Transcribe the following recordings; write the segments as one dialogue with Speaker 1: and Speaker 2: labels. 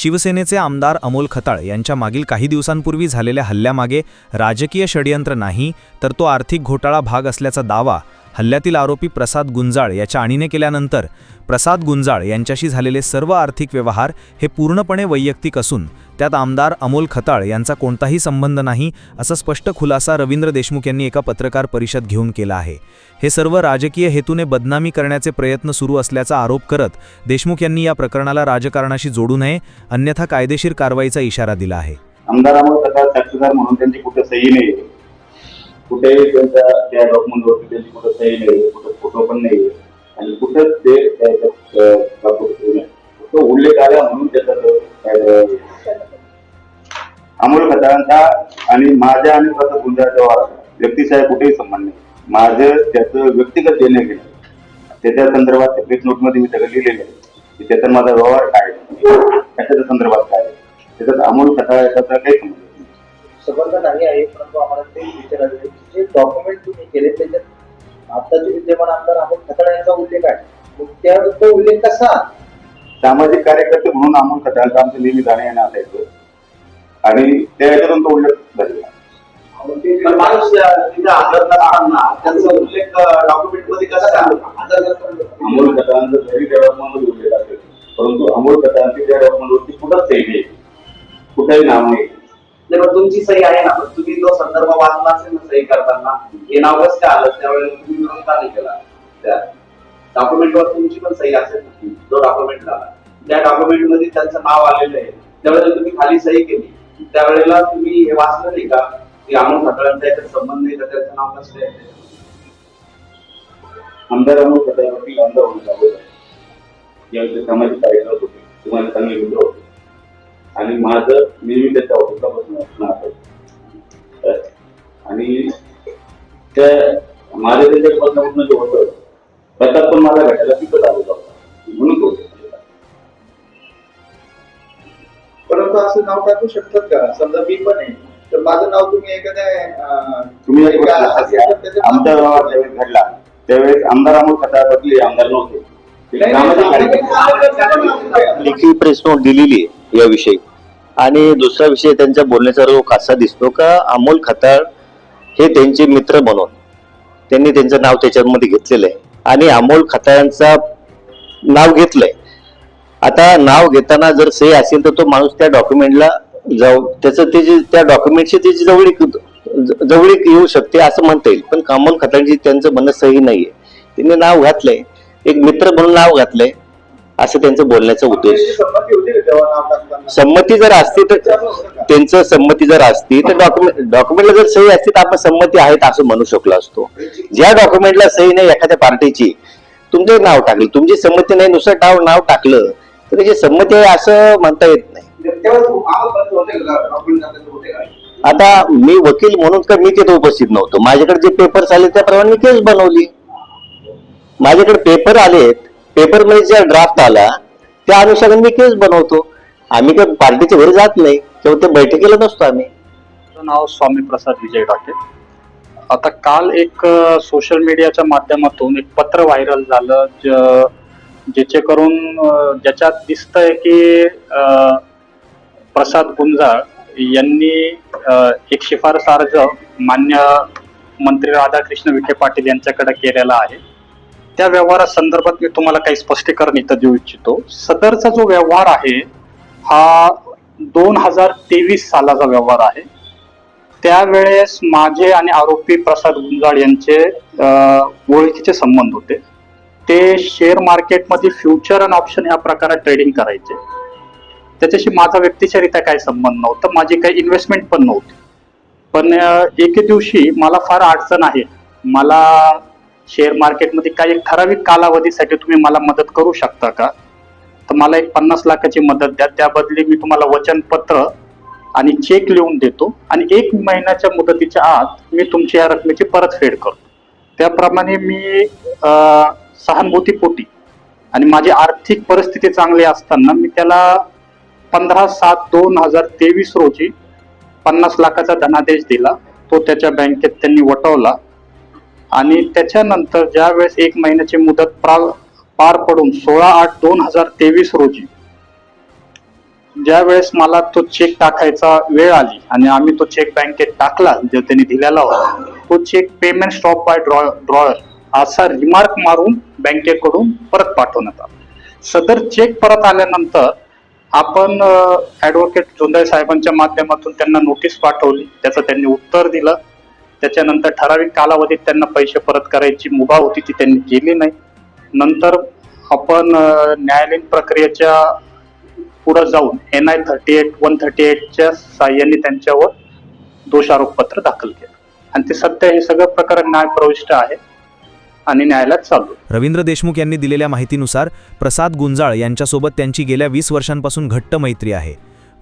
Speaker 1: शिवसेनेचे आमदार अमोल खताळ यांच्या मागील काही दिवसांपूर्वी झालेल्या हल्ल्यामागे राजकीय षडयंत्र नाही तर तो आर्थिक घोटाळा भाग असल्याचा दावा हल्ल्यातील आरोपी प्रसाद गुंजाळ याच्या आणीने केल्यानंतर प्रसाद गुंजाळ यांच्याशी झालेले सर्व आर्थिक व्यवहार हे पूर्णपणे वैयक्तिक असून त्यात आमदार अमोल खताळ यांचा कोणताही संबंध नाही असा स्पष्ट खुलासा रवींद्र देशमुख यांनी एका पत्रकार परिषद घेऊन केला आहे. हे सर्व राजकीय हेतूने बदनामी करण्याचे प्रयत्न सुरू असल्याचा आरोप करत देशमुख यांनी या प्रकरणाला राजकारणाशी जोडू नये अन्यथा कायदेशीर कारवाईचा इशारा दिला आहे.
Speaker 2: आमदारामुळे कसा साक्षीदार म्हणून त्यांची कुठे सही नाही कुठेही त्यांच्या त्या डॉक्युमेंटवरती त्यांची कुठं सही नाही कुठं फोटो पण नाही आणि कुठंच ते त्याच्यात, फक्त उल्लेख आला म्हणून त्याचा तो, अमोल खताळांचा आणि माझ्या आणि प्रसाद गुंजाच्या वाराचा व्यक्तिशः कुठेही संबंध नाही. माझं त्याचं व्यक्तिगत देणं गेलं त्याच्या संदर्भात प्रेस नोटमध्ये मी सगळं लिहिलेलं आहे. की त्याचा माझा व्यवहार काय आहे, संदर्भात काय आहे. त्याच्यात अमोल खताळ याचा काही संबंध नाही.
Speaker 3: आहे परंतु आम्हाला ते विचारायचं डॉक्युमेंट तुम्ही केले त्याच्यात. आताचे विद्यमान आमदार अमोल खताळ यांचा उल्लेख आहे. मग त्या तो उल्लेख कसा?
Speaker 2: सामाजिक कार्यकर्ते म्हणून अमोल खताळचा आमचं नेहमी जाणे येणं असायचं आणि त्या याच्यातून तो उल्लेख झालेला
Speaker 4: माणूस तिथे हजर नसताना त्यांचा उल्लेख डॉक्युमेंटमध्ये कसा
Speaker 2: अमोल खताळांचा जरी उल्लेख असेल परंतु अमोल खताळांची त्या डॉक्युमेंटवरती कुठंच सही नाही कुठेही नाव नाही.
Speaker 4: नाही पण तुमची सही आहे ना तुम्ही जो संदर्भ वाचला असेल ना सही करताना हे नाव कसं काय आलं? त्यावेळेला तुम्ही विरोध का नाही केला? त्या डॉक्युमेंट वर तुमची पण सही असेल ना जो डॉक्युमेंट आला त्या डॉक्युमेंटमध्ये त्यांचं नाव आलेलं आहे. त्यावेळेला तुम्ही खाली सही केली. त्यावेळेला तुम्ही हे वाचलं नाही का? की अमोल खतळांचा याच्यात संबंध नाही तर त्याचं नाव कसं आहे?
Speaker 2: आमदार अमोल खतळ आमदार होऊन यावेळी सामाजिक कार्यक्रम होते. तुम्हाला चांगले मित्र होते. आणि माझं नेहमी त्याच्या ऑफिसला बसून असणं असायचं आणि त्या माझं त्याच्या बसण्यापासून जे होतं त्याच्यात पण मला भेटायला तिथं आलो होता म्हणून तो
Speaker 3: परंतु असं नाव टाकू शकतात का समजा मी पण आहे तर माझं नाव तुम्ही एखाद्या
Speaker 2: तुम्ही आमच्या गावात ज्यावेळेस घडला त्यावेळेस आमदार अमोल खताळवरती आमदार नव्हते ते
Speaker 3: नाही, नाही,
Speaker 2: सामाजिक कार्यकर्ते
Speaker 5: लेखी प्रेस नोट दिलेली आहे याविषयी. आणि दुसरा विषय त्यांच्या बोलण्याचा रोग असा दिसतो का अमोल खताळ हे त्यांचे मित्र म्हणून त्यांनी त्यांचं नाव त्याच्यामध्ये घेतलेलं आहे. आणि अमोल खताळांचा नाव घेतलंय. आता नाव घेताना जर सही असेल तर तो माणूस त्या डॉक्युमेंटला जाऊ त्याचं त्याची त्या डॉक्युमेंटची त्याची जवळीक जवळीक येऊ शकते असं म्हणता येईल. पण अमोल खताळांची त्यांचं म्हणणं सही नाहीये. त्यांनी नाव घातलंय. एक मित्र म्हणून नाव घातलंय. असं त्यांचं बोलण्याचा उद्देश.
Speaker 3: त्यांची संमती
Speaker 5: जर असती तर? त्यांचं संमती जर असती तर डॉक्युमेंट डॉक्युमेंटला जर सही असती तर आपण संमती आहेत असं म्हणू शकलो असतो. ज्या डॉक्युमेंटला सही नाही एखाद्या पार्टीची तुमचं नाव टाकलं. तुमची संमती नाही नुसतं नाव नाव टाकलं तर त्याची संमती आहे असं म्हणता येत नाही.
Speaker 4: का?
Speaker 5: आता मी वकील म्हणून का मी तिथे उपस्थित नव्हतो. माझ्याकडे जे पेपर्स आले त्याप्रमाणे मी केस बनवली. माझ्याकडे पेपर आलेत. पेपरमध्ये ज्या ड्राफ्ट आला त्या अनुषंगाने मी केस बनवतो. आम्ही काही पार्टीच्या घरी जात नाही किंवा ते बैठकीला नसतो आम्ही.
Speaker 6: माझं नाव स्वामी प्रसाद विजय टाके. आता काल एक सोशल मीडियाच्या माध्यमातून एक पत्र व्हायरल झालं ज- ज्याचे करून ज्याच्यात ज्याच्यात दिसतंय की प्रसाद गुंजाळ यांनी एक शिफारस अर्ज मान्य मंत्री राधाकृष्ण विखे पाटील यांच्याकडे केलेला आहे. त्या व्यवहारासंदर्भात मी तुम्हाला काही स्पष्टीकरण इथं देऊ इच्छितो. सदरचा जो व्यवहार आहे हा दोन हजार तेवीस सालाचा व्यवहार आहे. त्यावेळेस माझे आणि आरोपी प्रसाद गुंजाळ यांचे ओळखीचे संबंध होते. ते शेअर मार्केटमध्ये फ्युचर अँड ऑप्शन या प्रकारात ट्रेडिंग करायचे. त्याच्याशी माझा व्यक्तिशरित्या काही संबंध नव्हता माझी काही इन्व्हेस्टमेंट पण नव्हती. पण एके दिवशी मला फार अडचण आहे. मला शेअर मार्केटमध्ये काही एक ठराविक कालावधीसाठी तुम्ही मला मदत करू शकता का? तर मला एक पन्नास लाखाची मदत द्या. त्या बदली मी तुम्हाला वचनपत्र आणि चेक लिहून देतो. आणि एक महिन्याच्या मुदतीच्या आत मी तुमची या रकमेची परतफेड करतो. त्याप्रमाणे मी सहानुभूतीपोटी आणि माझी आर्थिक परिस्थिती चांगली असताना मी त्याला पंधरा सात दोन हजार तेवीस रोजी पन्नास लाखाचा धनादेश दिला. तो त्याच्या बँकेत त्यांनी वटवला. आणि त्याच्यानंतर ज्या वेळेस एक महिन्याची मुदत पार पडून सोळा आठ दोन हजार तेवीस रोजी ज्या वेळेस मला तो चेक टाकायचा वेळ आली आणि आम्ही तो चेक बँकेत टाकला जो त्यांनी दिलेला होता तो cheque payment stop by draw drawer असा रिमार्क मारून बँकेकडून परत पाठवण्यात आला. सदर चेक परत आल्यानंतर आपण ऍडव्होकेट जोंधळे साहेबांच्या माध्यमातून त्यांना नोटीस पाठवली त्याचं त्यांनी उत्तर दिलं. त्याच्यानंतर ठराविक कालावधीत त्यांना पैसे परत करायची मुभा होती ती त्यांनी केली नाही. नंतर आपण न्यायालयीन प्रक्रियेच्या पुढे जाऊन N I thirty eight one thirty एटच्या साह्याने त्यांच्यावर दोषारोपपत्र दाखल केलं. आणि ते सध्या हे सगळं प्रकरण न्यायप्रविष्ट आहे आणि न्यायालयात चालू
Speaker 1: रवींद्र देशमुख यांनी दिलेल्या माहितीनुसार प्रसाद गुंजाळ यांच्यासोबत त्यांची गेल्या वीस वर्षांपासून घट्ट मैत्री आहे.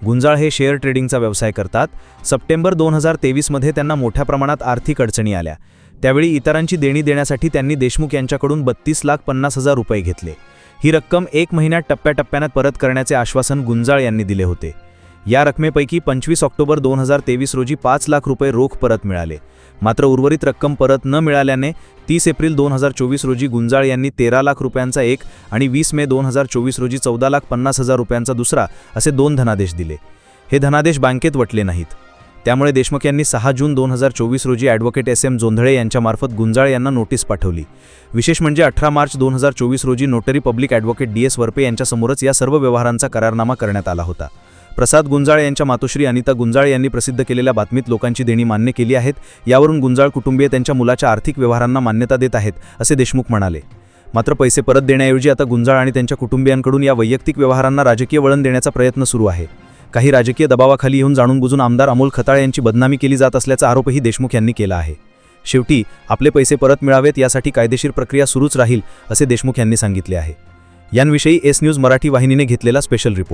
Speaker 1: गुंजाळ हे शेअर ट्रेडिंगचा व्यवसाय करतात. सप्टेंबर दोन हजार तेवीसमध्ये त्यांना मोठ्या प्रमाणात आर्थिक अडचणी आल्या. त्यावेळी इतरांची देणी देण्यासाठी त्यांनी देशमुख यांच्याकडून बत्तीस लाख पन्नास हजार रुपये घेतले. ही रक्कम एक महिन्यात टप्प्याटप्प्यानं परत करण्याचे आश्वासन गुंजाळ यांनी दिले होते. या रकमेपैकी पंचवीस ऑक्टोबर दोन हजार तेवीस रोजी पाच लाख रुपये रोख परत मिळाले. मात्र उर्वरित रक्कम परत न मिळाल्याने तीस एप्रिल दोन हजार चोवीस रोजी गुंजाळ यांनी तेरा लाख रुपयांचा एक आणि वीस मे दोन हजार चोवीस रोजी चौदा लाख पन्नास हजार रुपयांचा दुसरा असे दोन धनादेश दिले. हे धनादेश बँकेत वटले नाहीत. त्यामुळे देशमुख यांनी सहा जून दोन हजार चोवीस रोजी ॲडव्होकेट एस एम जोंधळे यांच्यामार्फत गुंजाळ यांना नोटीस पाठवली. विशेष म्हणजे अठरा मार्च दोन हजार चोवीस रोजी notary public advocate D S Warpe यांच्यासमोरच या सर्व व्यवहारांचा करारनामा करण्यात आला होता. प्रसाद गुंजाळ यांच्या मातोश्री अनिता गुंजाळ यांनी प्रसिद्ध केलेल्या बातमीत लोकांची देणी मान्य केली आहेत. यावरून गुंजाळ कुटुंबीय त्यांच्या मुलाच्या आर्थिक व्यवहारांना मान्यता देत आहेत असे देशमुख म्हणाले. मात्र पैसे परत देण्याऐवजी आता गुंजाळ आणि त्यांच्या कुटुंबियांकडून या वैयक्तिक व्यवहारांना राजकीय वळण देण्याचा प्रयत्न सुरू आहे. काही राजकीय दबावाखाली येऊन जाणून बुजून आमदार अमोल खताळ यांची बदनामी केली जात असल्याचा आरोपही देशमुख यांनी केला आहे. शेवटी आपले पैसे परत मिळावेत यासाठी कायदेशीर प्रक्रिया सुरूच राहील असे देशमुख यांनी सांगितले आहे. यांविषयी एस न्यूज मराठी वाहिनीने घेतलेला स्पेशल रिपोर्ट.